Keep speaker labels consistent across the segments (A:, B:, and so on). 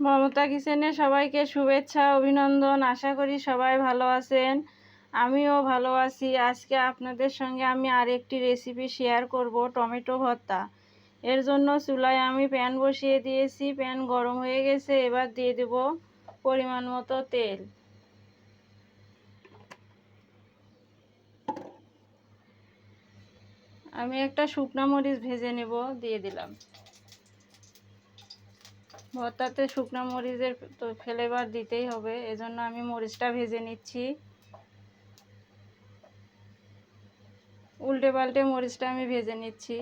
A: মমতা কিচেনে সবাইকে শুভেচ্ছা, অভিনন্দন। আশা করি সবাই ভালো আছেন। আমিও ভালো আছি। আজকে আপনাদের সঙ্গে আমি আরেকটি রেসিপি শেয়ার করব, টমেটো ভর্তা। এর জন্য চুলায় আমি প্যান বসিয়ে দিয়েছি। প্যান গরম হয়ে গেছে, এবার দিয়ে দেব পরিমাণ মতো তেল। আমি একটা শুকনা মরিচ ভেজে নেব, দিয়ে দিলাম। ভর্তাতে শুকনো মরিচের তো ফ্লেভার দিতেই হবে, এজন্য আমি মরিচটা ভেজে নিচ্ছি। উল্টে পাল্টে মরিচটা আমি ভেজে নিচ্ছি।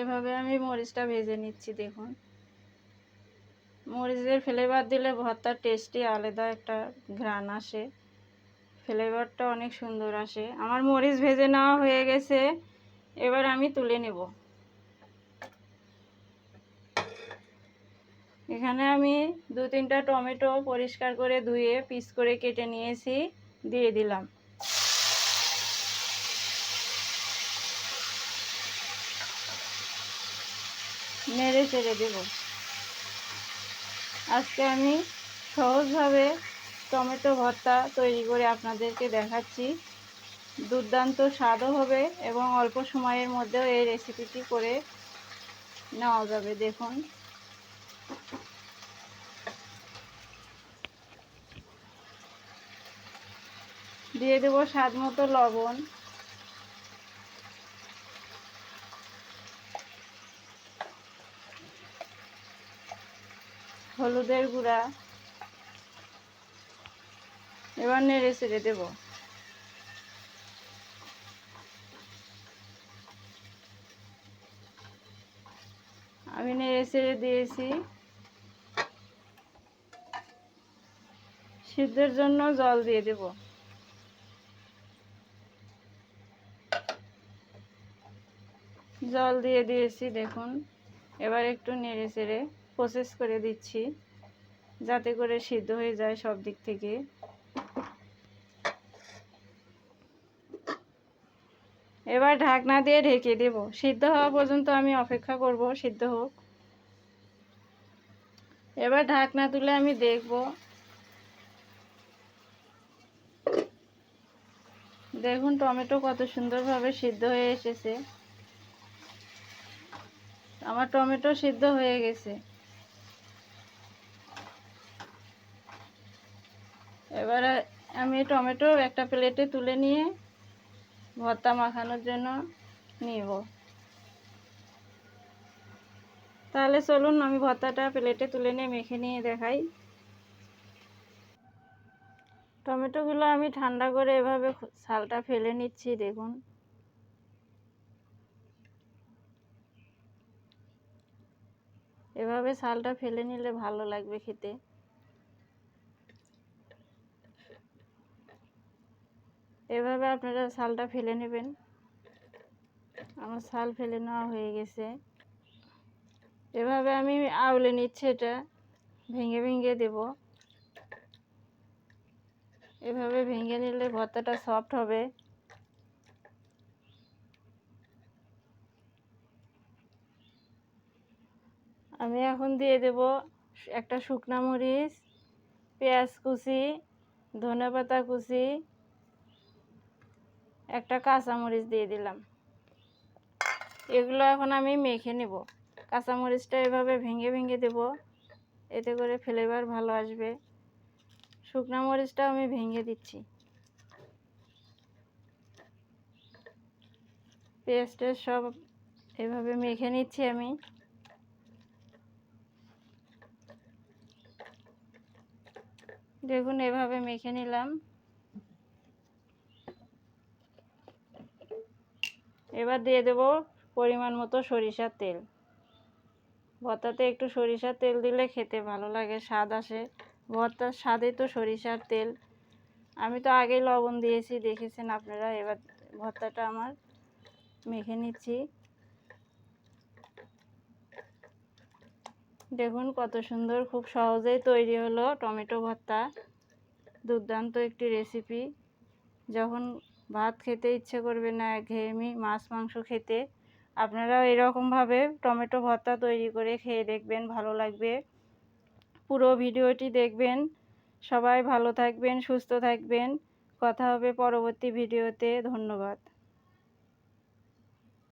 A: এভাবে আমি মরিচটা ভেজে নিচ্ছি, দেখুন। মরিচের ফ্লেভার দিলে ভর্তার টেস্টই আলাদা একটা ঘ্রাণ আসে। ফ্লেভারটা অনেক সুন্দর আসে। আমার মরিচ ভেজে নেওয়া হয়ে গেছে। এবার আমি তুলে নেব। এখানে আমি দু তিনটা টমেটো পরিষ্কার করে ধুয়ে পিস করে কেটে নিয়েছি, দিয়ে দিলাম। নেড়ে চেড়ে দেব। আজকে আমি সহজভাবে টমেটো ভর্তা তৈরি করে আপনাদেরকে দেখাচ্ছি। দুর্দান্ত স্বাদও হবে এবং অল্প সময়ের মধ্যেও এই রেসিপিটি করে নেওয়া যাবে, দেখুন। দিয়ে দেবো স্বাদ মতো লবণ। হলুদের গুঁড়া। এবার নেড়ে ছেড়ে দেবো। আমি নেড়ে ছেড়ে দিয়েছি। সিদ্ধের জন্য জল দিয়ে দেব। জল দিয়ে দিয়েছি, দেখুন। এবার একটু নেড়ে চেড়ে প্রসেস করে দিচ্ছি, যাতে করে সিদ্ধ হয়ে যায় সব দিক থেকে। এবার ঢাকনা দিয়ে ঢেকে দেব। সিদ্ধ হওয়া পর্যন্ত আমি অপেক্ষা করব, সিদ্ধ হোক। এবার ঢাকনা তুলে আমি দেখব। দেখুন, টমেটো কত সুন্দরভাবে সিদ্ধ হয়ে এসেছে। আমার টমেটো সিদ্ধ হয়ে গেছে। এবার আমি টমেটো একটা প্লেটে তুলে নিয়ে ভর্তা মাখানোর জন্য নিব। তাহলে চলুন, আমি ভর্তাটা প্লেটে তুলে নিয়ে মেখে নিয়ে দেখাই। টমেটোগুলো আমি ঠান্ডা করে এভাবে ছালটা ফেলে নিচ্ছি, দেখুন। এভাবে ছালটা ফেলে নিলে ভালো লাগবে খেতে। এভাবে আপনারা ছালটা ফেলে নেবেন। আমার ছাল ফেলে নেওয়া হয়ে গেছে। এভাবে আমি আউলে নিচ্ছি এটা, ভেঙে ভেঙে দেব। এভাবে ভেঙে নিলে ভর্তাটা সফট হবে। আমি এখন দিয়ে দেব একটা শুকনা মরিচ, পেঁয়াজ কুচি ধনে পাতা কুচি একটা কাঁচামরিচ দিয়ে দিলাম। এগুলো এখন আমি মেখে নেব। কাঁচামরিচটা এভাবে ভেঙে ভেঙে দেব। এতে করে ফ্লেভার ভালো আসবে। শুকনো মরিচটাও আমি ভেঙে দিচ্ছি। পেঁয়াজটা সব এভাবে মেখে নিচ্ছি আমি। দেখুন, এভাবে মেখে নিলাম। এবার দিয়ে দেব পরিমাণ মতো সরিষার তেল। ভর্তাতে একটু সরিষার তেল দিলে খেতে ভালো লাগে, স্বাদ আসে। ভর্তার স্বাদে তো সরিষার তেল। আমি তো আগেই লবণ দিয়েছি, দেখেছেন আপনারা? এবার ভর্তাটা আমার মেখে নিচ্ছি। দেখুন কত সুন্দর, খুব সহজেই তৈরি হলো টমেটো ভর্তা। দুর্দান্ত একটি রেসিপি। যখন ভাত খেতে ইচ্ছে করবে না ঘেয়েমি মাছ, মাংস খেতে। আপনারাও এরকমভাবে টমেটো ভর্তা তৈরি করে খেয়ে দেখবেন, ভালো লাগবে। পুরো ভিডিওটি দেখবেন। সবাই ভালো থাকবেন, সুস্থ থাকবেন। কথা হবে পরবর্তী ভিডিওতে। ধন্যবাদ।